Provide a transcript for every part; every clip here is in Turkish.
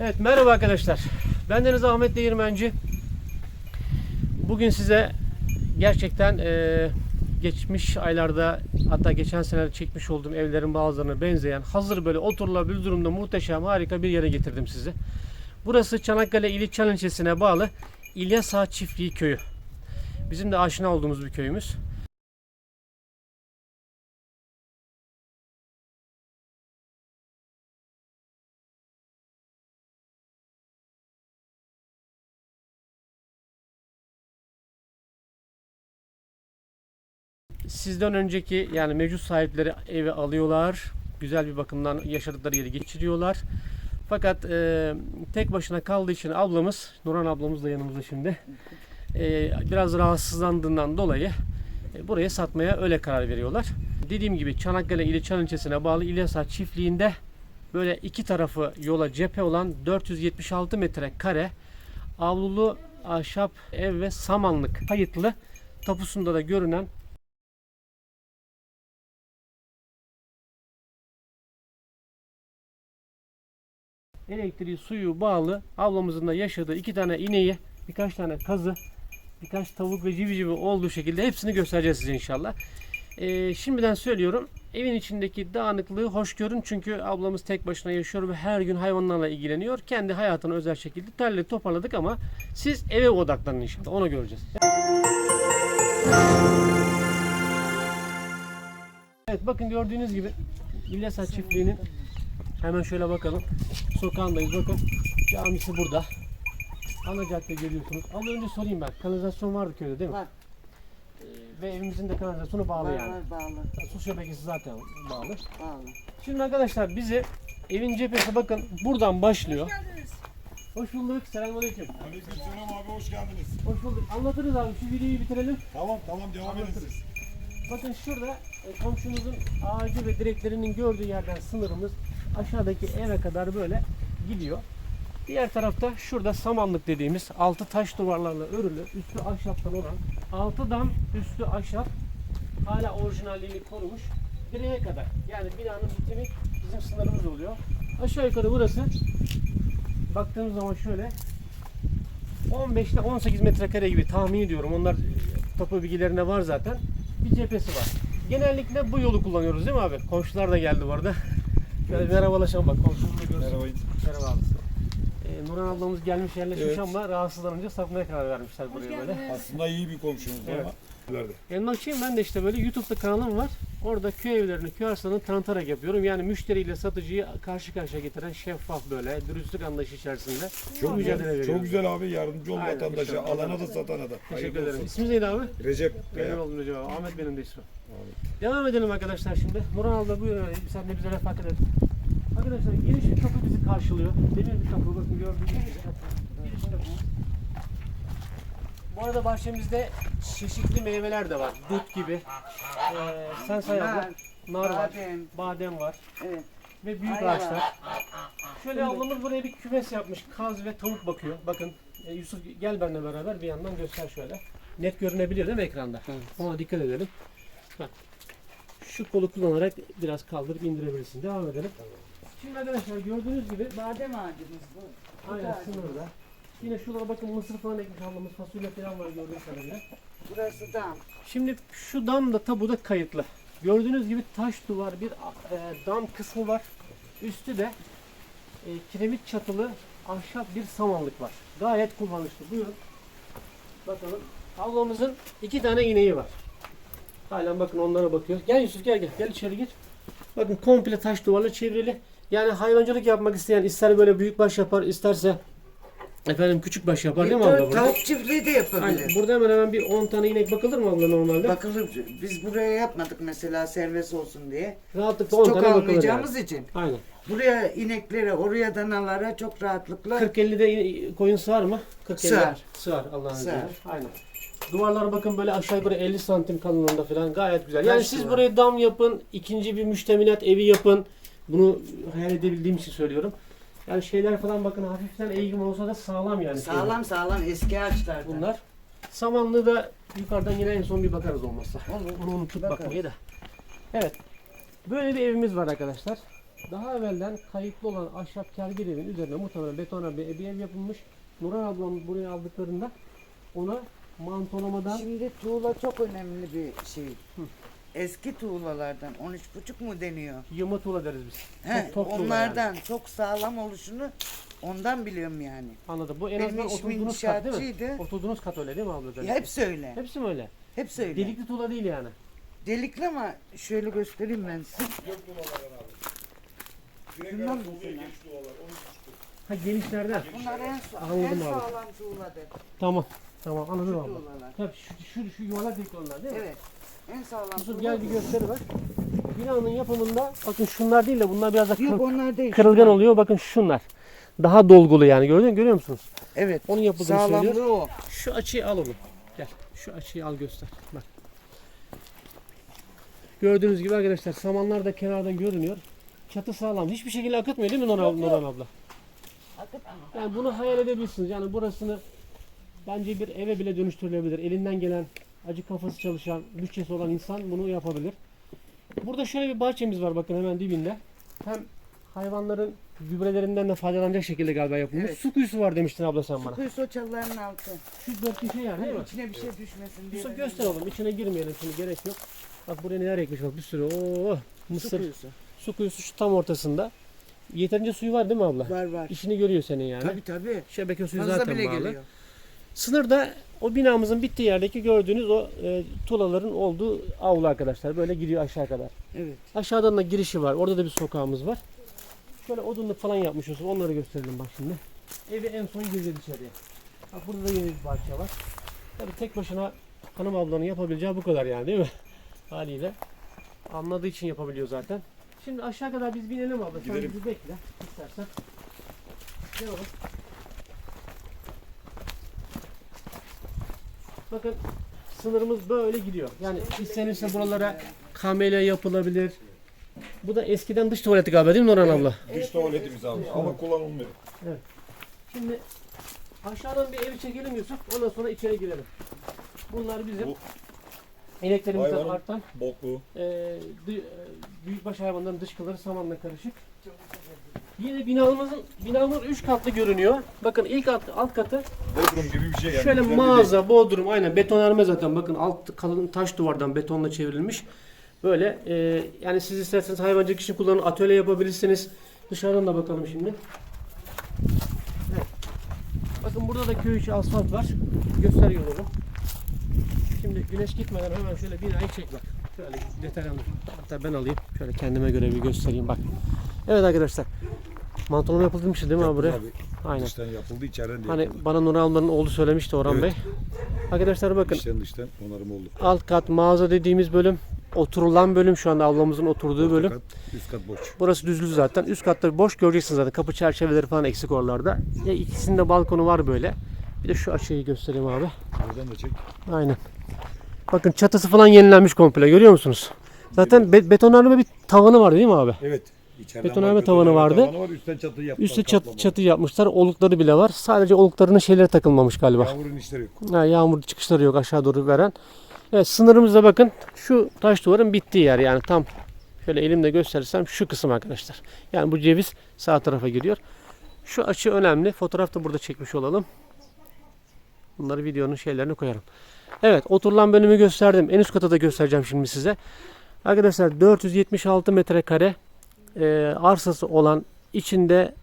Evet merhaba arkadaşlar. Ben Deniz Ahmet Değirmenci. Bugün size gerçekten eee, geçmiş aylarda hatta geçen sene çekmiş olduğum evlerin bazılarına benzeyen hazır böyle oturulabilir durumda muhteşem harika bir yere getirdim sizi. Burası Çanakkale ili Çan ilçesine bağlı İlyas Çiftliği köyü. Bizim de aşina olduğumuz bir köyümüz. Sizden önceki yani mevcut sahipleri evi alıyorlar. Güzel bir bakımdan yaşadıkları yeri geçiriyorlar. Fakat e, tek başına kaldığı için ablamız, Nurhan ablamız da yanımızda şimdi. e, biraz rahatsızlandığından dolayı e, buraya satmaya öyle karar veriyorlar. Dediğim gibi Çanakkale ili Çan ilçesine bağlı İlyasar çiftliğinde böyle iki tarafı yola cephe olan 476 metrekare avlulu ahşap ev ve samanlık kayıtlı tapusunda da görünen elektriği, suyu bağlı ablamızın da yaşadığı iki tane ineği, birkaç tane kazı, birkaç tavuk ve civcivi olduğu şekilde hepsini göstereceğiz size inşallah. Ee, şimdiden söylüyorum evin içindeki dağınıklığı hoş görün çünkü ablamız tek başına yaşıyor ve her gün hayvanlarla ilgileniyor. Kendi hayatını özel şekilde derli toparladık ama siz eve odaklanın inşallah onu göreceğiz. Evet bakın gördüğünüz gibi İlyasar çiftliğinin Hemen şöyle bakalım. Sokağındayız bakın. Camisi burada. Ana cadde görüyorsunuz. Ama önce sorayım ben. Kanalizasyon vardı köyde değil mi? Var. Ee, ve evimizin de kanalizasyonu bağlı Var, yani. var, bağlı. Su şebekesi zaten bağlı. Bağlı. Şimdi arkadaşlar bizi evin cephesi bakın buradan başlıyor. Hoş bulduk. Selamünaleyküm. Aleykümselam abi hoş geldiniz. Hoş bulduk. Anlatırız abi. Şu videoyu bitirelim. Tamam tamam devam edin siz. Bakın şurada e, komşumuzun ağacı ve direklerinin gördüğü yerden sınırımız aşağıdaki eve kadar böyle gidiyor. Diğer tarafta şurada samanlık dediğimiz altı taş duvarlarla örülü, üstü ahşaptan olan altı dam üstü ahşap hala orijinalliğini korumuş direğe kadar. Yani binanın bitimi bizim sınırımız oluyor. Aşağı yukarı burası baktığımız zaman şöyle 15 ile 18 metrekare gibi tahmin ediyorum. Onlar topu bilgilerinde var zaten. Bir cephesi var. Genellikle bu yolu kullanıyoruz değil mi abi? Komşular da geldi bu arada. Şöyle merhabalaşalım bak komşumuz da görsün. Merhaba. Merhaba abi. Ee, Nurhan ablamız gelmiş yerleşmiş Evet. ama rahatsızlanınca satmaya karar vermişler buraya böyle. Aslında iyi bir komşunuz Evet. ama. ileride. Emlakçıyım ben de işte böyle YouTube'da kanalım var. Orada köy evlerini, köy arsalarını tanıtarak yapıyorum. Yani müşteriyle satıcıyı karşı karşıya getiren şeffaf böyle dürüstlük anlayışı içerisinde Çok mücadele veriyorum. çok güzel abi yardımcı ol Aynen, vatandaşa, inşallah. alana da satana da. Teşekkür Hayırlı ederim. olsun. İsminiz neydi abi? Recep Memnun Kaya. oldum Recep abi. Ahmet benim de ismim. Devam edelim arkadaşlar şimdi. Nurhan abla buyurun. Sen de bize refak edelim. Arkadaşlar bir kapı bizi karşılıyor. Demir bir kapı bakın gördüğünüz gibi. Giriş kapı. Bu arada bahçemizde çeşitli meyveler de var. Dut gibi. Ee, sen say abla. Nar, var. badem. Badem var. Evet. Ve büyük Ayva. ağaçlar. Şöyle ablamız buraya bir kümes yapmış. Kaz ve tavuk bakıyor. Bakın e, Yusuf gel benimle beraber bir yandan göster şöyle. Net görünebilir değil mi ekranda? Ona dikkat edelim. Bak. Şu kolu kullanarak biraz kaldırıp indirebilirsin. Devam edelim. Şimdi arkadaşlar gördüğünüz gibi Badem ağacımız bu. Bu aynen da- sınırda. Yine şurada bakın mısır falan ekmiş ablamız. Fasulye falan var gördüğünüz kadarıyla. Burası dam. Şimdi şu dam da tabuda kayıtlı. Gördüğünüz gibi taş duvar bir e, dam kısmı var. Üstü de e, kiremit çatılı ahşap bir samanlık var. Gayet kullanışlı. Buyurun. Bakalım. Ablamızın iki tane ineği var. Halen bakın onlara bakıyor. Gel Yusuf gel gel. Gel içeri gir. Bakın komple taş duvarla çevrili. Yani hayvancılık yapmak isteyen ister böyle büyük baş yapar isterse efendim küçük baş yapar değil mi abla? Burada? tavuk çiftliği de yapabilir. Burada hemen hemen bir 10 tane inek bakılır mı abla normalde? Bakılır. Biz buraya yapmadık mesela servis olsun diye. Rahatlıkla 10 Çok tane bakılır yani. almayacağımız için. Aynen. Buraya ineklere, oraya danalara çok rahatlıkla 40-50'de in- koyun sığar mı? 40 Sığar. Sığar Allah'ın izniyle. Aynen. Duvarlar bakın böyle aşağı yukarı 50 santim kalınlığında falan gayet güzel. Yani Taş siz duvar. buraya dam yapın, ikinci bir müştemilat evi yapın. Bunu hayal edebildiğim için söylüyorum. Yani şeyler falan bakın hafiften eğim olsa da sağlam yani. sağlam sağlam eski ağaçlardan. bunlar. Samanlığı da yukarıdan yine en son bir bakarız olmazsa. Olur. Onu unutup Bakarız. bakmayı da. Evet. Böyle bir evimiz var arkadaşlar. daha evvelden kayıtlı olan ahşap kergel evin üzerine muhtemelen betonarme bir bir ev yapılmış. Nurhan ablam buraya aldıklarında ona mantolamadan Şimdi tuğla çok önemli bir şey. Eski tuğlalardan 13,5 mu deniyor? yığma tuğla deriz biz. He, Çok- çok tuğla onlardan çok sağlam oluşunu ondan biliyorum yani. Anladım. Bu en Benim azından eşim oturduğunuz kat değil mi? inşaatçıydı. Oturduğunuz kat öyle değil mi abla? Ya hepsi öyle. Hepsi mi öyle? Hepsi öyle. Delikli tuğla değil yani. Delikli ama şöyle göstereyim ben size. Bundan mesela. Ha genişlerden. Bunlar en, sa- Anladım en abi. sağlam tuğladır. Tamam. Tamam anladım abla. Tuğlalar. Hep şu, şu, şu yuvarlak delikli onlar değil mi? Evet. En sağlam Yusuf gel bir gösteri bak. Binanın yapımında bakın şunlar değil de bunlar biraz da Yok kır- onlar değil. kırılgan oluyor. Bakın şunlar. Daha dolgulu yani gördün mü? Görüyor musunuz? Evet. Onun yapıldığını Sağlamlığı söylüyor. o. Şu açıyı al oğlum. Gel. Şu açıyı al göster. Bak. Gördüğünüz gibi arkadaşlar samanlar da kenardan görünüyor. Çatı sağlam. Hiçbir şekilde akıtmıyor değil mi Nurhan, Nurhan abla? Yani bunu hayal edebilirsiniz. Yani burasını bence bir eve bile dönüştürülebilir. Elinden gelen acı kafası çalışan, bütçesi olan insan bunu yapabilir. Burada şöyle bir bahçemiz var bakın hemen dibinde. Hem hayvanların gübrelerinden de faydalanacak şekilde galiba yapılmış. Evet. Su kuyusu var demiştin abla sen bana. Kuyusu o çalıların altı. Şu dört köşe yer değil mi? İçine bir şey düşmesin diye. Yusuf göster oğlum içine girmeyelim şimdi gerek yok. Bak buraya neler ekmiş bak bir sürü. Oo, Su mısır. kuyusu. Su kuyusu şu tam ortasında. Yeterince suyu var değil mi abla? Var var. İşini görüyor senin yani. Tabii tabii. Şebeke suyu Fazla zaten bile bağlı. geliyor. Sınırda o binamızın bittiği yerdeki gördüğünüz o e, tuğlaların olduğu avlu arkadaşlar. Böyle gidiyor aşağı kadar. Evet. Aşağıdan da girişi var. Orada da bir sokağımız var. Şöyle odunluk falan yapmış olsun. Onları gösterelim bak şimdi. Evi en son gireceğiz içeriye. Bak burada da yeni bir bahçe var. Tabii tek başına hanım ablanın yapabileceği bu kadar yani değil mi? Haliyle. Anladığı için yapabiliyor zaten. Şimdi aşağı kadar biz binelim abla. Sen bizi bekle istersen. Gel oğlum. Bakın sınırımız böyle gidiyor. Yani istenirse buralara kamelya yapılabilir. Bu da eskiden dış tuvaleti galiba değil mi Nurhan abla? Dış tuvaletimiz abi ama kullanılmıyor. Şimdi aşağıdan bir evi çekelim Yusuf. Ondan sonra içeri girelim. Bunlar bizim Bu ineklerimizden hayvanın- artan Boklu. e, dı- e, büyükbaş hayvanların dışkıları samanla karışık. Yine binamızın binamız 3 katlı görünüyor. Bakın ilk alt, alt katı Bodrum gibi bir şey yani. Şöyle Güzel mağaza, bodrum aynen betonarme zaten bakın alt kalın taş duvardan betonla çevrilmiş. Böyle e, yani siz isterseniz hayvancılık için kullanın atölye yapabilirsiniz. Dışarıdan da bakalım şimdi. Evet. Bakın burada da köy içi asfalt var. Gösteriyor onu. Şimdi güneş gitmeden hemen şöyle binayı çek bak. Şöyle detaylı Hatta ben alayım. Şöyle kendime göre bir göstereyim bak. Evet arkadaşlar. Mantolama yapılmış değil mi abi buraya? Tabii. Aynen. Dıştan yapıldı içeriden de Hani yapıldı. bana Nur ablanın oğlu söylemişti Orhan Evet. Bey. Arkadaşlar bakın İçten dıştan onarım oldu. alt kat mağaza dediğimiz bölüm oturulan bölüm şu anda ablamızın oturduğu bölüm. kat, üst kat boş. Burası düzlü zaten. Üst katta boş göreceksiniz zaten. Kapı çerçeveleri falan eksik oralarda. Ya ikisinde balkonu var böyle. Bir de şu açıyı göstereyim abi. Buradan da çek. Aynen. Bakın çatısı falan yenilenmiş komple görüyor musunuz? Zaten be- betonarme bir tavanı var değil mi abi? Evet. İçeriden Betonarme var, tavanı vardı. Tavanı var. Üstten çatı yaptılar. Üstte çat, kaplama. çatı yapmışlar. Olukları bile var. Sadece oluklarının şeyleri takılmamış galiba. Yağmurun işleri yok. Ha, yağmur çıkışları yok aşağı doğru veren. Evet sınırımızda bakın şu taş duvarın bittiği yer yani tam şöyle elimle gösterirsem şu kısım arkadaşlar. Yani bu ceviz sağ tarafa giriyor. Şu açı önemli. Fotoğraf da burada çekmiş olalım. Bunları videonun şeylerini koyarım. Evet oturulan bölümü gösterdim. En üst kata da göstereceğim şimdi size. Arkadaşlar 476 metrekare e, arsası olan içinde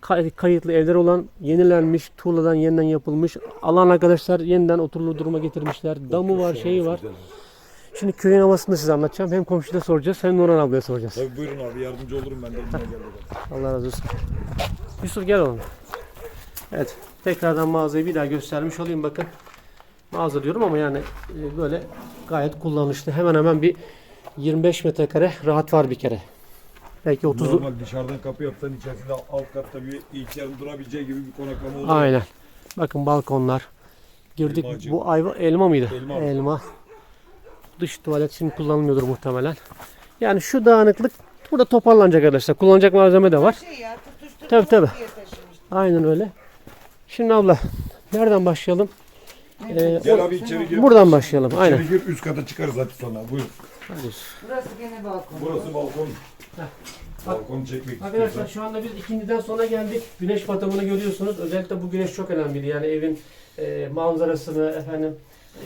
kay- kayıtlı evler olan yenilenmiş, tuğladan yeniden yapılmış alan arkadaşlar yeniden oturulur duruma getirmişler. Damı var, şeyi var. Şimdi köyün havasını size anlatacağım. Hem komşuda soracağız hem Nurhan ablaya soracağız. Tabii buyurun abi yardımcı olurum ben de. Allah razı olsun. Yusuf gel oğlum. Evet. Tekrardan mağazayı bir daha göstermiş olayım bakın. Mağaza diyorum ama yani e, böyle gayet kullanışlı. Hemen hemen bir 25 metrekare rahat var bir kere. Belki 30 Normal dışarıdan kapı yapsan içerisinde alt katta bir ilçenin durabileceği gibi bir konaklama olur. Aynen. Bakın balkonlar. Girdik. Elma ağacı. Bu ayva elma mıydı? Elma. Elma. Dış tuvalet şimdi kullanılmıyordur muhtemelen. Yani şu dağınıklık burada toparlanacak arkadaşlar. Kullanacak malzeme de var. Şey ya Tabii, tabii. Aynen öyle. Şimdi abla nereden başlayalım? Ee, Gel o- abi içeri gir. buradan başlayalım. Aynen. İçeri gir üst kata çıkarız hadi sonra. Buyur. Hadi. Burası gene balkon. Burası balkon. Balkonu çekmek Arkadaşlar istiyorsan. şu anda biz ikindiden sonra geldik. Güneş batımını görüyorsunuz. Özellikle bu güneş çok önemliydi. Yani evin e, manzarasını efendim e,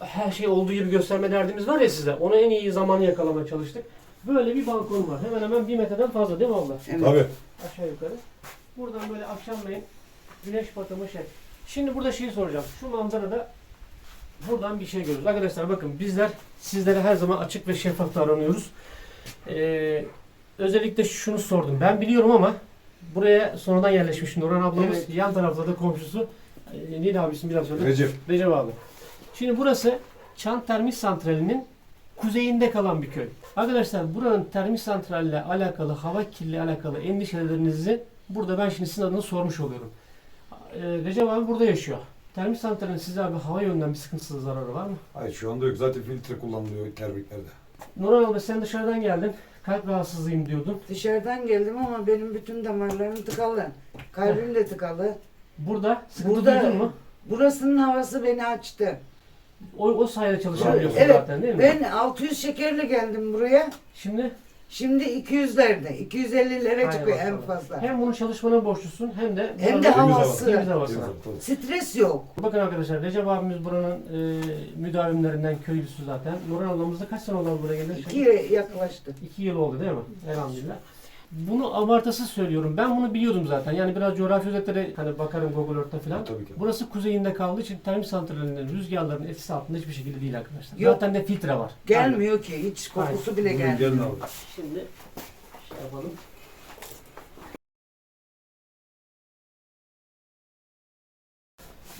her şey olduğu gibi gösterme derdimiz var ya size. Onu en iyi zamanı yakalamaya çalıştık. Böyle bir balkon var. Hemen hemen bir metreden fazla değil mi abla? Evet. Tabii. Aşağı yukarı. Buradan böyle akşamleyin güneş batımı şey. Şimdi burada şeyi soracağım. Şu manzarada buradan bir şey görüyoruz. Arkadaşlar bakın bizler sizlere her zaman açık ve şeffaf davranıyoruz. Ee, özellikle şunu sordum. Ben biliyorum ama buraya sonradan yerleşmiş Nurhan ablamız. Evet. Yan tarafta da komşusu. Ee, neydi abi ismi bir daha söyle. Recep. Recep abi. Şimdi burası Çan Termik Santrali'nin kuzeyinde kalan bir köy. Arkadaşlar buranın termik santralle alakalı, hava kirliliği alakalı endişelerinizi burada ben şimdi sizin adına sormuş oluyorum. Ee, Recep abi burada yaşıyor. Termik santralin size abi hava yönünden bir sıkıntısı, zararı var mı? Hayır şu anda yok. Zaten filtre kullanılıyor termiklerde. Nurhan abi sen dışarıdan geldin. Kalp rahatsızlığıyım diyordun. Dışarıdan geldim ama benim bütün damarlarım tıkalı. Kalbim de tıkalı. Burada sıkıntı Burada- duydun mu? Burasının havası beni açtı. O, o sayede çalışabiliyorsun Evet, zaten değil mi? Ben 600 şekerle geldim buraya. Şimdi Şimdi 200'lerde, 250'lere Hay çıkıyor en maşallah. fazla. hem bunun çalışmana borçlusun hem de Hem buranın de hava. havası. temiz havasına. Stres yok. Bakın arkadaşlar Recep abimiz buranın e, müdavimlerinden köylüsü zaten. Nurhan ablamız da kaç sene oldu buraya geldi? İkiye yaklaştı. İki yıl oldu değil mi? Elhamdülillah. Bunu abartısı söylüyorum. Ben bunu biliyordum zaten. Yani biraz coğrafya özetleri hani bakarım Google Earth'ta falan. Tabii ki. Burası kuzeyinde kaldığı için termik santralinin rüzgarların etkisi altında hiçbir şekilde değil arkadaşlar. Yok. Zaten de filtre var. Gelmiyor ki hiç kokusu bile Buyurun, gelmiyor. gelin abi. Şimdi şey yapalım.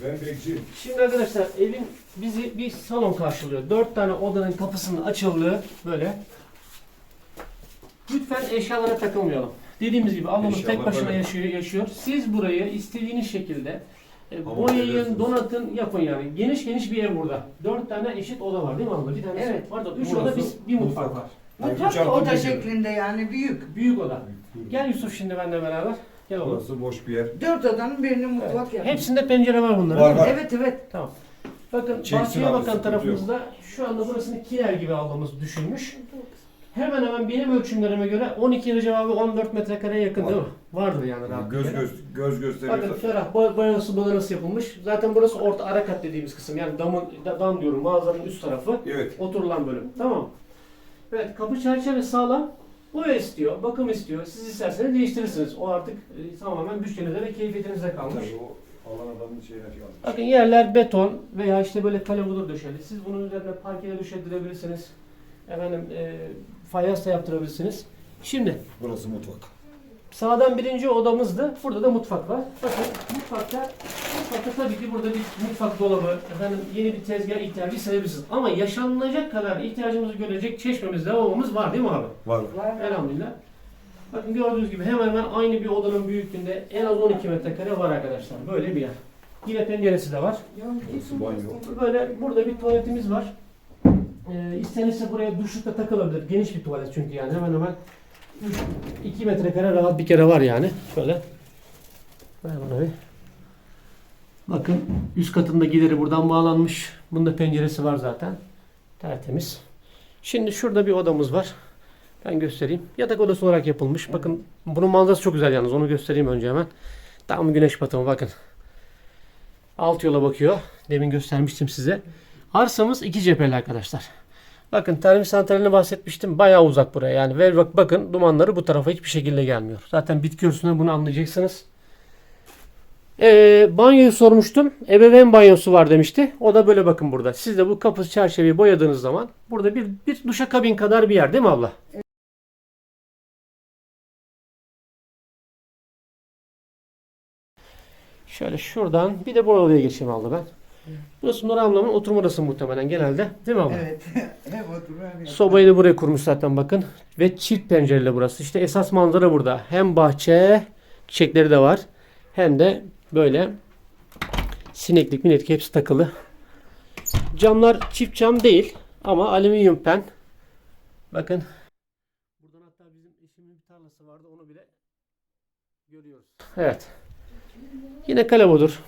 Ben bekçiyim. Şimdi arkadaşlar evin bizi bir salon karşılıyor. Dört tane odanın kapısının açıldığı böyle. Lütfen eşyalara takılmayalım. Dediğimiz gibi ablamız Eşyalar tek başına böyle. yaşıyor, yaşıyor. Siz burayı istediğiniz şekilde e, Ama boyayın, donatın, yapın yani. Geniş geniş bir ev burada. Dört tane eşit oda var değil mi abla? Bir tane Evet. pardon, üç Burası oda, bir, bir mutfak var. Mutfak da oda bir şeklinde yani büyük. Büyük oda. Gel Yusuf şimdi benimle beraber. Gel oğlum. Burası boş bir yer. Dört odanın birini Evet. mutfak yapmış. Hepsinde pencere var bunların. Var, değil mi? var. Evet evet. Tamam. Bakın Çeksin bahçeye abi, bakan sıkıntı tarafımızda şu anda burasını kiler gibi almamız düşünmüş. Hemen hemen benim ölçümlerime göre 12 Recep abi 14 metrekareye yakın değil mi? Vardır yani rahat Göz göz göz Bakın gösteriyorsa. ferah, boy- boyası boyanası yapılmış. Zaten burası orta ara kat dediğimiz kısım. Yani damın, da- dam diyorum mağazanın üst tarafı. Evet. Oturulan bölüm. Tamam. Evet kapı çerçeve sağlam. Boya istiyor, bakım istiyor. Siz isterseniz değiştirirsiniz. O artık e, tamamen bütçenize ve keyfiyetinize kalmış. Tabii o alan adamın şeyine kalmış. Bakın yerler beton veya işte böyle kalebudur döşeli. Siz bunun üzerine parkeye döşettirebilirsiniz. Efendim e, fayans da yaptırabilirsiniz. Şimdi Burası mutfak. sağdan birinci odamızdı. Burada da mutfak var. Bakın mutfakta mutfakta tabii ki burada bir mutfak dolabı, efendim yeni bir tezgah ihtiyacı hissedebilirsiniz. Ama yaşanılacak kadar ihtiyacımızı görecek çeşmemiz, lavabomuz var değil mi abi? Var. Var. Elhamdülillah. Bakın gördüğünüz gibi hemen hemen aynı bir odanın büyüklüğünde en az 12 metrekare var arkadaşlar. Böyle bir yer. Yine penceresi de var. Burası banyo. Böyle burada bir tuvaletimiz var. Ee, istenirse buraya duşluk da takılabilir. Geniş bir tuvalet çünkü yani hemen hemen 2 metrekare rahat bir kere var yani. Şöyle. Ver bana bir. Bakın üst katında gideri buradan bağlanmış. Bunda penceresi var zaten. Tertemiz. Şimdi şurada bir odamız var. Ben göstereyim. Yatak odası olarak yapılmış. Bakın bunun manzarası çok güzel yalnız. Onu göstereyim önce hemen. Tam güneş batımı bakın. Alt yola bakıyor. Demin göstermiştim size. Arsamız iki cepheli arkadaşlar. Bakın termik santraline bahsetmiştim. Bayağı uzak buraya. Yani ve bak bakın dumanları bu tarafa hiçbir şekilde gelmiyor. Zaten bitki örtüsünden bunu anlayacaksınız. Ee, banyoyu sormuştum. Ebeveyn banyosu var demişti. O da böyle bakın burada. Siz de bu kapı çerçeveyi boyadığınız zaman burada bir, bir duşakabin kadar bir yer değil mi abla? Şöyle şuradan bir de bu odaya geçeyim abla ben. Burası Nur ablamın oturma odası muhtemelen genelde. Değil mi abla? Evet. Hem oturur hem. Sobayı da buraya kurmuş zaten bakın. Ve çift pencereli burası. İşte esas manzara burada. Hem bahçe çiçekleri de var. Hem de böyle sineklik mineklik hepsi takılı. Camlar çift cam değil ama alüminyum pen. Bakın. Buradan hatta bizim eşimin bir tarlası vardı onu bile görüyoruz. Evet. Yine.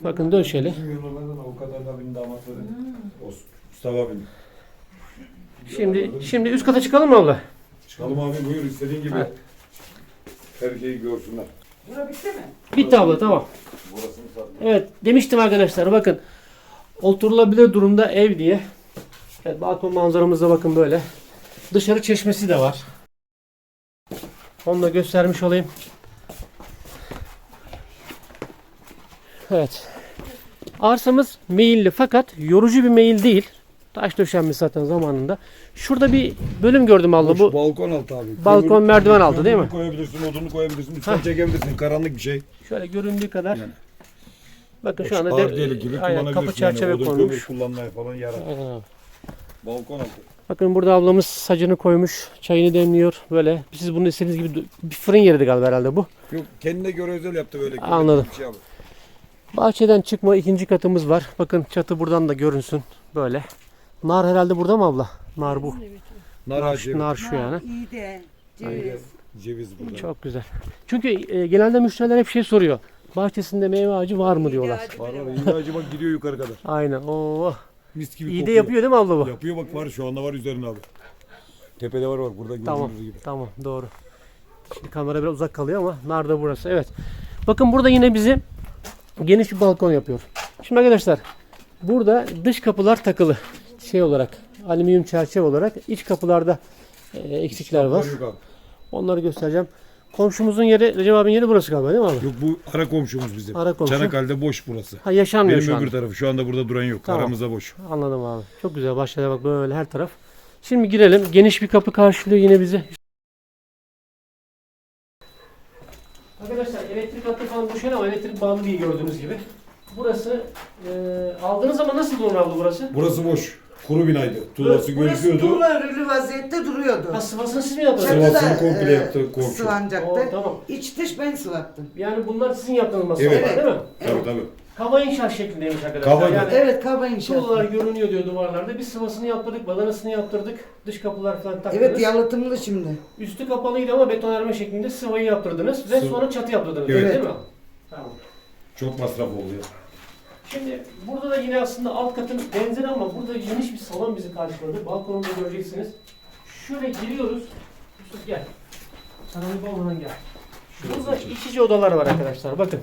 Bakın. Bizim avukat abinin damatları. Olsun. Mustafa abinin. Şimdi şimdi üst kata çıkalım mı abla? Salım abi buyur istediğin gibi. Evet. Her şeyi görsünler. Bura bitti mi? Bitti abla tamam. Burasını satma. Evet demiştim arkadaşlar bakın oturulabilir durumda ev diye. Evet balkon manzaramıza bakın böyle. Dışarı çeşmesi de var. Onu da göstermiş olayım. Evet. Arsamız meyilli fakat yorucu bir meyil değil. Taş döşenmiş zaten zamanında. Şurada bir bölüm gördüm Boş bu. balkon altı abi. Balkon, Kömür- merdiven altı değil mi? kömürünü koyabilirsin, odunu koyabilirsin, Hah. çekebilirsin. Karanlık bir şey. Şöyle göründüğü kadar. Yani. Bakın şu anda de- gibi aynen, kullanabilirsin. kapı çerçeve yani. Odun konmuş. kullanmaya falan yarar. Aynen abi. Balkon altı. Bakın burada ablamız sacını koymuş. Çayını demliyor. Böyle. Siz bunu istediğiniz gibi bir fırın yeriydi galiba herhalde bu. Yok kendine göre özel yaptı böyle. Anladım. Bir şey abi. Bahçeden çıkma ikinci katımız var. Bakın çatı buradan da görünsün. Böyle. Nar herhalde burada mı abla? Nar bu. Nar Nar, ağacı. nar şu yani. İyi de. Ceviz. Ceviz burada. Çok güzel. Çünkü e, genelde müşteriler hep şey soruyor. Bahçesinde meyve ağacı var mı diyorlar. Var var. İyi ağacı bak gidiyor yukarı kadar. Aynen. Oo. Mis gibi İyi de kokuyor. yapıyor değil mi abla bu? Yapıyor bak var şu anda var üzerinde abi. Tepede var bak burada Tamam. gibi. Tamam doğru. Şimdi kamera biraz uzak kalıyor ama nar da burası. Evet. Bakın burada yine bizi geniş bir balkon yapıyor. Şimdi arkadaşlar burada dış kapılar takılı şey olarak alüminyum çerçeve olarak iç kapılarda e, eksikler var. Onları göstereceğim. Komşumuzun yeri Recep abinin yeri burası galiba değil mi abi? Yok bu ara komşumuz bizim. Ara komşu. Çanakkale'de boş burası. Ha yaşanmıyor Benim şu öbür anda. tarafı şu anda burada duran yok. Tamam. Aramızda boş. Anladım abi. Çok güzel bahçede bak böyle her taraf. Şimdi girelim. Geniş bir kapı karşılıyor yine bizi. Arkadaşlar hattı falan düşen ama elektrik bağlı değil gördüğünüz gibi. Burası e, aldığınız zaman nasıl olur abla burası? Burası boş. Kuru binaydı. Tuğlası Burası gözüküyordu. tuğla örülü vaziyette duruyordu. Ha sıvasını siz mi yaptınız? Sıva- Çatıda, Sıvasını komple e, yaptı komşu. Sıvanacaktı. Oo, tamam. İç dış ben sıvattım. Yani bunlar sizin yaptığınız masalar Evet. değil mi? Tabii tabii. Kaba inşaat şeklindeymiş arkadaşlar. Kaba yani Evet kaba inşaat. tuğlalar görünüyor diyor duvarlarda. Biz sıvasını yaptırdık, badanasını yaptırdık. Dış kapılar falan taktınız. Evet yalıtımlı şimdi. Üstü kapalıydı ama betonarme şeklinde sıvayı yaptırdınız ve Sıvı- sonra çatı yaptırdınız. Evet. değil mi? Tamam. Çok masraf oldu ya. Şimdi burada da yine aslında alt katın benzeri ama burada geniş bir salon bizi karşıladı. Balkonunu da göreceksiniz. Şöyle giriyoruz. Yusuf gel. Karanlık olmadan gel. Burada iç içe odalar var arkadaşlar. Bakın.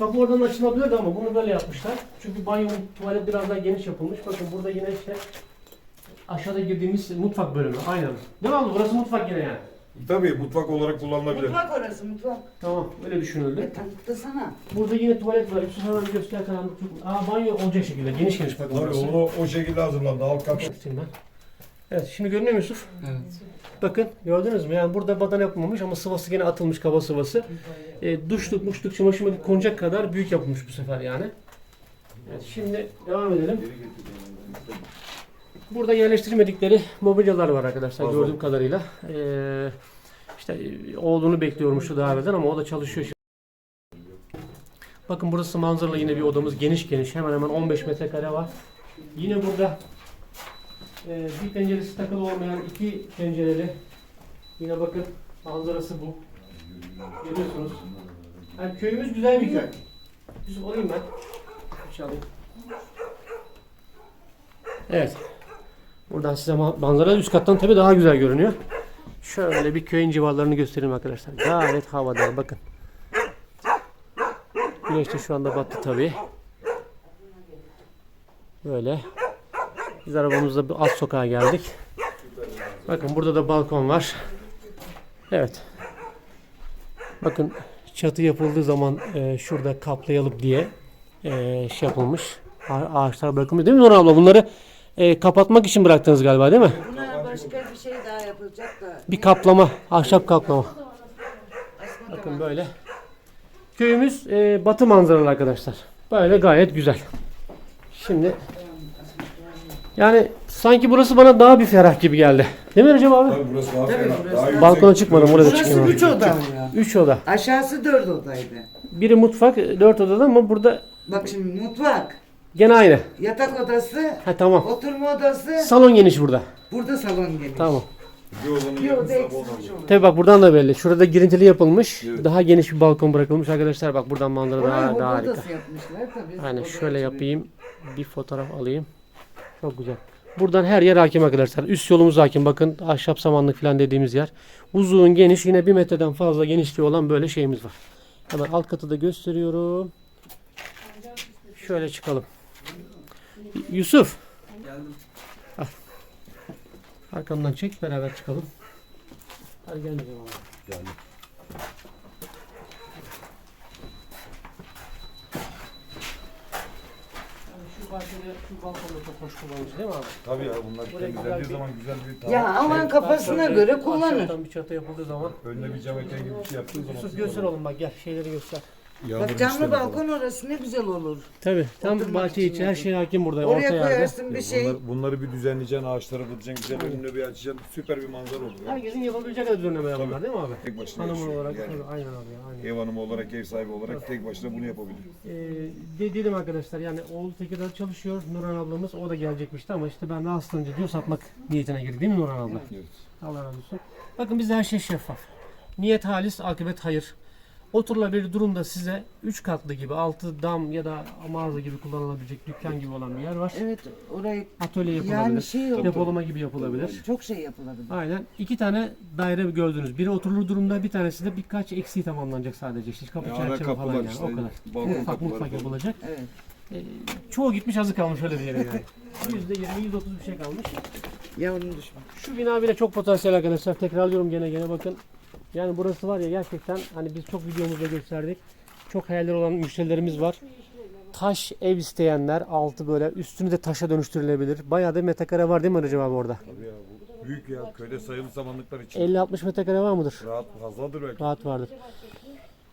Kapı oradan açılabilirdi ama bunu böyle yapmışlar. Çünkü banyo, tuvalet biraz daha geniş yapılmış. Bakın burada yine işte aşağıda girdiğimiz mutfak bölümü. Aynen. Değil mi abla? Burası mutfak yine yani. Tabii mutfak olarak kullanılabilir. Mutfak orası mutfak. Tamam. Öyle düşünüldü. E tanıtlasana. Burada yine tuvalet var. Yusuf hemen bir göster karanlık. Aa banyo olacak şekilde. Geniş geniş bakın. Tabii onu o şekilde hazırlandı. Alt kat. Göstereyim ben. Evet şimdi görünüyor mu Yusuf? Evet. Bakın gördünüz mü? Yani burada badana yapılmamış ama sıvası gene atılmış kaba sıvası. E, duşluk muşluk çamaşır makinesi konacak kadar büyük yapılmış bu sefer yani. Evet, şimdi devam edelim. Burada yerleştirmedikleri mobilyalar var arkadaşlar Fazla. gördüğüm kadarıyla. Ee, işte oğlunu bekliyormuştu daha evvelden ama o da çalışıyor şimdi. Bakın burası manzaralı yine bir odamız geniş geniş hemen hemen 15 metrekare var. Yine burada e, bir penceresi takılı olmayan iki pencereli yine bakın manzarası bu. Görüyorsunuz. Yani köyümüz güzel bir köy. Yusuf alayım ben. Bir alayım. Evet. Buradan size ma- manzara üst kattan tabii daha güzel görünüyor. Şöyle bir köyün civarlarını göstereyim arkadaşlar. Gayet havadar bakın. Güneş de şu anda battı tabii. Böyle. Biz arabamızla bir alt sokağa geldik. Bakın burada da balkon var. Evet. Bakın çatı yapıldığı zaman e, şurada kaplayalım diye e, şey yapılmış. A- ağaçlar bırakılmış değil mi Nurhan abla? Bunları e, kapatmak için bıraktınız galiba değil mi? Buna başka bir şey daha yapılacak da. Bir kaplama, ahşap kaplama. Bakın böyle. Köyümüz e, batı manzaralı arkadaşlar. Böyle gayet güzel. Şimdi yani sanki burası bana daha bir ferah gibi geldi. Değil mi Recep abi? Tabii burası daha Tabii ferah. burası Daha yüksek. Balkona çıkmadım burada Burası çıkıyorum. üç oda. 3 oda. Aşağısı dört odaydı. Biri mutfak, 4 odada ama burada Bak şimdi mutfak, gene aynı. yatak odası, Ha tamam. oturma odası, Salon geniş burada. burada salon geniş. Tamam. Bir odanın Bir oda yarısı eksik salon olur. Tabii bak buradan da belli. Şurada girintili yapılmış. Evet. Daha geniş bir balkon bırakılmış arkadaşlar. Bak buradan manzara Oraya daha, daha harika. odası yapmışlar tabii. Aynen Oda şöyle açılıyor. yapayım. Bir fotoğraf alayım. Çok güzel. Buradan her yer hakim arkadaşlar. Üst yolumuz hakim. Bakın ahşap samanlık falan dediğimiz yer. Uzun geniş yine bir metreden fazla genişliği olan böyle şeyimiz var. Hemen alt katı da gösteriyorum. Şöyle çıkalım. Yusuf. Al. Arkamdan çek beraber çıkalım. Hadi gel bakalım. Yani Şu bahçede, şu balkonda çok hoş kullanmış değil mi abi? tabii ya bunlar Buraya güzel temizlendiği bir- zaman güzel bir tavan. Ya aman kafasına Ahşaptan- göre kullanır. ahşaptan bir çatı yapıldığı zaman. Önüne bir cam eken gibi bir şey yaptığın zaman. Yusuf göster oğlum bak gel şeyleri göster. Yağmur Bak camlı balkon orası ne güzel olur. Tabi tam Oturmak bahçe için içi her şey hakim burada Oraya orta yerde. koyarsın bir şey. Bunlar, bunları bir düzenleyeceksin, ağaçları bulacaksın, güzel önünü bir açacaksın. Süper bir manzara olur. ya. Herkesin yapabilecek kadar düzenlemeler bunlar değil mi abi? Tek başına Hanım yaşıyor. olarak Yani tabii, aynen abi aynen. ev hanımı olarak, ev sahibi olarak tek başına bunu yapabilir. Ee, de, dedim arkadaşlar yani oğlu Tekirdağ çalışıyor Nurhan ablamız o da gelecekmişti ama işte ben rahatsızlanınca diyor satmak niyetine girdi değil mi Nurhan abla? Evet. Allah razı olsun. Bakın bizde her şey şeffaf. Niyet halis, akıbet hayır. Oturulabilir durumda size 3 katlı gibi, altı dam ya da mağaza gibi kullanılabilecek dükkan gibi olan bir yer var. Evet orayı Atölye yapılabilir. yani şey. Depolama gibi yapılabilir. Çok şey yapılabilir. Aynen. İki tane daire gördünüz. Biri oturulur durumda, bir tanesi de birkaç eksiği tamamlanacak sadece. İşte kapı Ya ara çerçeve falan yani. işte, o kadar. balkon Mutfak kapıları mutfak falan. yapılacak. Evet. Ee, çoğu gitmiş azı kalmış öyle diyelim yani. Yüzde yirmi, yüzde otuz bir şey kalmış. Yavrum düşme. Şu bina bile çok potansiyel arkadaşlar. Tekrarlıyorum gene gene bakın. Yani burası var ya gerçekten hani biz çok videomuzda gösterdik. Çok hayaller olan müşterilerimiz var. Taş ev isteyenler altı böyle üstünü de taşa dönüştürülebilir. Bayağı da metrekare var değil mi Recep abi orada? Tabii ya bu büyük ya köyde sayılı samanlıklar için 50-60 metrekare var mıdır? rahat fazladır belki. Rahat vardır.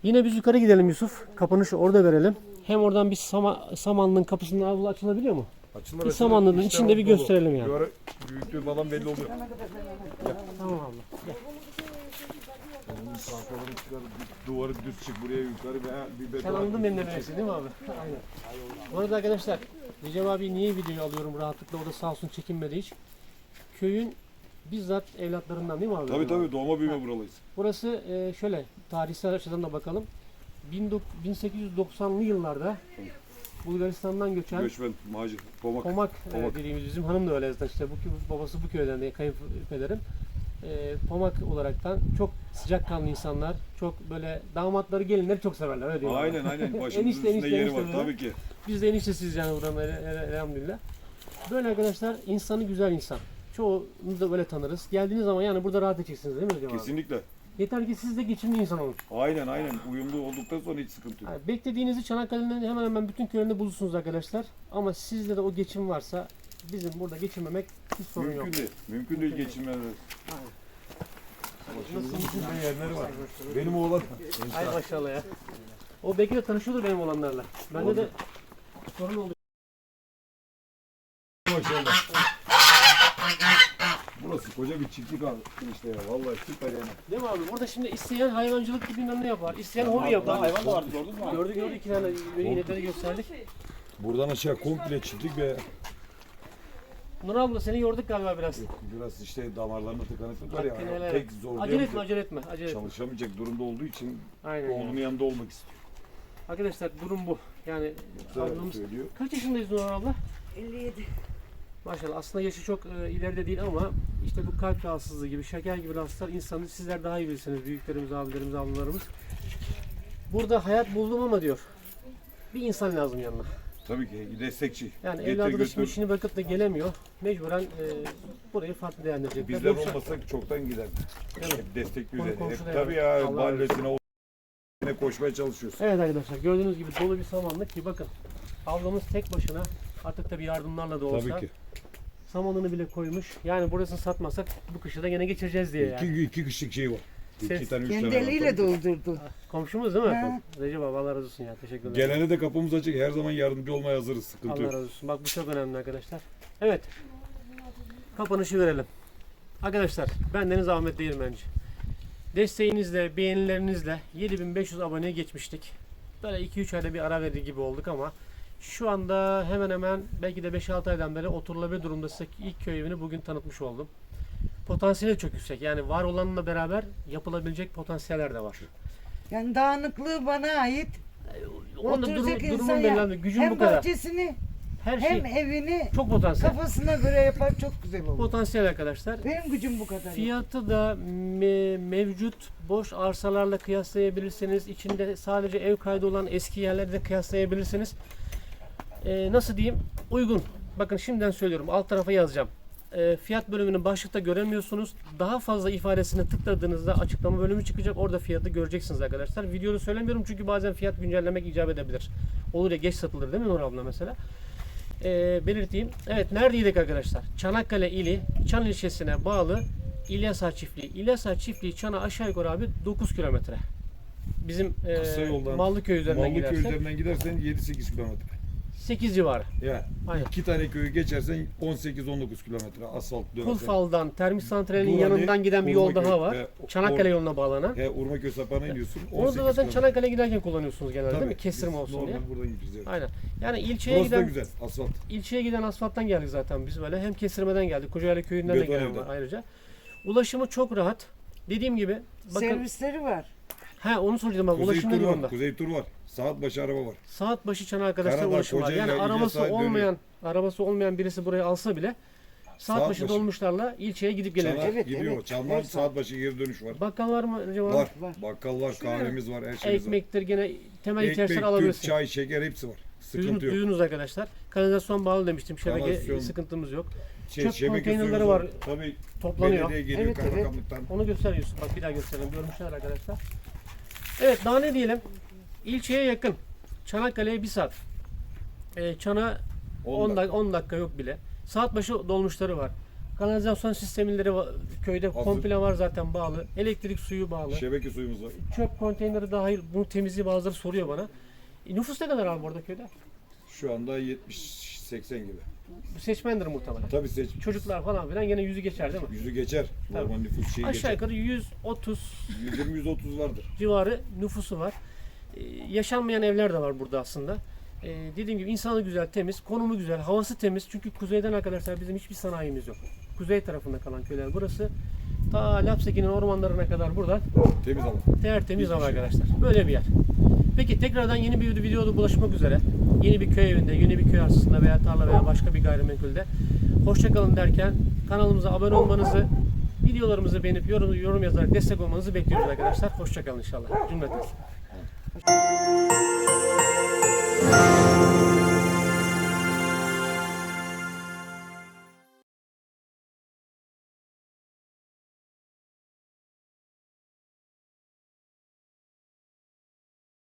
Yine biz yukarı gidelim Yusuf. Kapanışı orada verelim. Hem oradan bir sama, samanlığın kapısının avlu açılabiliyor mu? Açılır Bir samanlığın içinde bir gösterelim yani. Büyüklüğü falan belli oluyor. Tamam abla. Gel. Onun tahtaları çıkar, bir duvarı düz çık buraya yukarı veya bir beton. Sen anladın benim demeye değil mi abi? Aynen. Bu arada arkadaşlar Recep abi niye videoyu alıyorum rahatlıkla o da sağ olsun çekinmedi hiç. Köyün bizzat evlatlarından değil mi abi? Tabii tabii doğma büyüme buralıyız. Burası e, şöyle tarihsel açıdan da bakalım. 19- 1890'lı yıllarda Bulgaristan'dan göçen Göçmen, macir, pomak. Pomak, e, Pomak. dediğimiz bizim hanım da öyle zaten işte bu babası bu köyden de kayınpederim. E, Pomak olaraktan çok sıcakkanlı insanlar, çok böyle damatları gelinleri çok severler öyle diyorlar. Aynen aynen başımızın Enişte, üstünde enişte, yeri enişte var böyle. tabii ki. Biz de eniştesiyiz yani ele- elhamdülillah. Böyle arkadaşlar insanı güzel insan. Çoğunu da böyle tanırız. Geldiğiniz zaman yani burada rahat edeceksiniz değil mi hocam abi? Kesinlikle. Yeter ki siz de geçimli insan olun. Aynen aynen uyumlu olduktan sonra hiç sıkıntı yok. Yani beklediğinizi Çanakkale'nin hemen hemen bütün köylerinde bulursunuz arkadaşlar. Ama sizde de o geçim varsa bizim burada geçinmemek hiç sorun yok. Mümkün değil. Mümkün değil. Başımızın üstünde yerleri var. Benim oğlan. Ay maşallah ya. O belki de tanışıyordur benim olanlarla. Bende de sorun oldu. Maşallah. Burası koca bir çiftlik abi işte ya. Vallahi süper yani. Değil mi abi? Burada şimdi isteyen hayvancılık gibi ne yapar? İsteyen hobi yapar. Hayvan da vardı gördün mü? Gördük gördük iki tane inekleri gösterdik. Buradan aşağı komple çiftlik ve Nur abla seni yorduk galiba biraz. biraz işte damarlarına tıkanıklık var ya. Hakkını helal et. Acele etme acele etme. Acele etme. Çalışamayacak durumda olduğu için Aynen. ya. oğlunun yanında olmak istiyor. Arkadaşlar durum bu. Yani Güzel ablamız... söylüyor. Kaç yaşındayız Nur abla? 57. Maşallah aslında yaşı çok e, ileride değil ama işte bu kalp rahatsızlığı gibi, şeker gibi rahatsızlar insanı sizler daha iyi bilirsiniz. Büyüklerimiz, abilerimiz, ablalarımız. Burada hayat buldum ama diyor. Bir insan lazım yanına. Tabii ki destekçi. Yani Getir evladı da götür. şimdi işini bırakıp da gelemiyor. Mecburen e, burayı farklı değerlendirecekler. Bizler Yoksa- olmasak çoktan giderdi. Evet. Hep destekli Konu üzerine. Hep, komşu da tabii yani. ya Allah mahallesine o yine koşmaya çalışıyoruz. Evet arkadaşlar gördüğünüz gibi dolu bir samanlık ki bakın ablamız tek başına artık tabii yardımlarla da olsa Tabii ki. samanını bile koymuş. Yani burasını satmasak bu kışı da gene geçireceğiz diye yani. İki, iki kişilik şey var. Ses. İki tane, üç Kendi tane eliyle doldurdu. Komşumuz değil mi? Ha. Recep abi Allah razı olsun ya teşekkür ederim. Gelene de kapımız açık. Her zaman yardımcı olmaya hazırız. Sıkıntı Allah yok. razı olsun. Bak bu çok önemli arkadaşlar. Evet. Kapanışı verelim. Arkadaşlar bendeniz Ahmet Değirmenci. Desteğinizle, beğenilerinizle 7500 aboneye geçmiştik. Böyle 2-3 ayda bir ara verdi gibi olduk ama şu anda hemen hemen belki de 5-6 aydan beri oturulabilir durumda size ilk köy evini bugün tanıtmış oldum. Potansiyeli çok yüksek. Yani var olanla beraber yapılabilecek potansiyeller de var. Yani dağınıklığı bana ait. Onun da Oturacak durum, insan durumun ya. belirlendi. Gücüm Hem bu kadar. bahçesini Her şey Hem evini çok potansiyel. kafasına göre yapar çok güzel olur. Potansiyel arkadaşlar. Benim gücüm bu kadar. Fiyatı da me- mevcut boş arsalarla kıyaslayabilirsiniz. İçinde sadece ev kaydı olan eski yerleri de kıyaslayabilirsiniz. Ee, nasıl diyeyim? Uygun. Bakın şimdiden söylüyorum. Alt tarafa yazacağım. Ee, fiyat bölümünü başlıkta göremiyorsunuz. Daha fazla ifadesine tıkladığınızda açıklama bölümü çıkacak. Orada fiyatı göreceksiniz arkadaşlar. Videoda söylemiyorum çünkü bazen fiyat güncellemek icap edebilir. Olur ya geç satılır değil mi Nur abla mesela? Ee, belirteyim. Evet neredeydik arkadaşlar? Çanakkale ili Çan ilçesine bağlı İlyasar çiftliği. İlyasar çiftliği Çan'a aşağı yukarı abi 9 kilometre. Bizim e, Mallıköy üzerinden Mallıköy gidersen üzerinden gidersen 7-8 kilometre. 8 civarı. Ya Aynen. iki tane köyü geçersen 18-19 kilometre asfalt dönersen. Kulfal'dan termik santralinin Duvarlı, yanından giden bir yol Urmaköy daha var. ve Çanakkale Or- yoluna bağlanan. He Urmaköy sapağına iniyorsun. Onu da 18 zaten kilometre. Çanakkale giderken kullanıyorsunuz genelde değil mi? Tabii, Kestirme biz olsun normal diye. buradan gidiyoruz. Evet. Aynen. Yani ilçeye Burası da giden güzel asfalt. ilçeye giden asfalttan geldik zaten biz böyle. Hem kestirmeden geldik. Kocaeli köyünden de Beton gelen evden. var ayrıca. Ulaşımı çok rahat. Dediğim gibi bakın Servisleri var. Ha onu soracaktım bak Kuzey ulaşım ne tur var. durumda? Kuzey tur var. Saat başı araba var. Saat başı çana arkadaşlar Karadağ, ulaşım var. Yani Kocaeli, arabası İlyas'a olmayan arabası olmayan birisi buraya alsa bile saat, Saat başı, başı. dolmuşlarla ilçeye gidip Çana gelebilecek. Evet, gidiyor. evet. Çalman Her saat başı geri dönüş var. Bakkal var mı acaba? Var. Var. Bakkal var, kahvemiz var, her şeyimiz var. Ekmektir gene temel ihtiyaçları Ekmek, alabilirsin. çay, şeker hepsi var. Duydunuz, Sıkıntı yok. duydunuz arkadaşlar. Kanalizasyon bağlı demiştim. Şebeke Kanalizasyon. sıkıntımız yok. Şey, çöp şebeke konteynerleri suyumuz var. Tabii Toplanıyor. belediye geliyor Evet, evet. kaymakamlıktan. Onu gösteriyorsun. Bak bir daha gösterelim. Görmüşler arkadaşlar. Evet daha ne diyelim? İlçeye yakın. Çanakkale'ye bir saat. Ee, Çana 10 Ondan. dakika, 10 dakika yok bile. Saat başı dolmuşları var. Kanalizasyon sistemleri köyde Hazır. komple var zaten bağlı. Elektrik suyu bağlı. Şebeke suyumuz var. Çöp konteyneri dahil. Bunu temizliği bazıları soruyor bana. E, nüfus ne kadar abi orada köyde? Şu anda 70-80 gibi. Seçmendir muhtemelen. Tabii seç. Çocuklar falan filan gene yüzü geçer değil mi? Yüzü geçer. Tabii. Normal nüfus şeyi Aşağı geçer. yukarı 130 120-130 vardır. civarı nüfusu var. Ee, yaşanmayan evler de var burada aslında. Ee, dediğim gibi insanı güzel, temiz, konumu güzel, havası temiz. Çünkü kuzeyden arkadaşlar bizim hiçbir sanayimiz yok. Kuzey tarafında kalan köyler burası. Ta Lapseki'nin ormanlarına kadar burada Temiz hava. tertemiz hava şey arkadaşlar. Böyle bir yer. Peki tekrardan yeni bir videoda bulaşmak üzere. Yeni bir köy evinde, yeni bir köy arsasında veya tarla veya başka bir gayrimenkulde. Hoşçakalın derken kanalımıza abone olmanızı, videolarımızı beğenip yorum, yorum yazarak destek olmanızı bekliyoruz arkadaşlar. Hoşçakalın inşallah. Cümleten.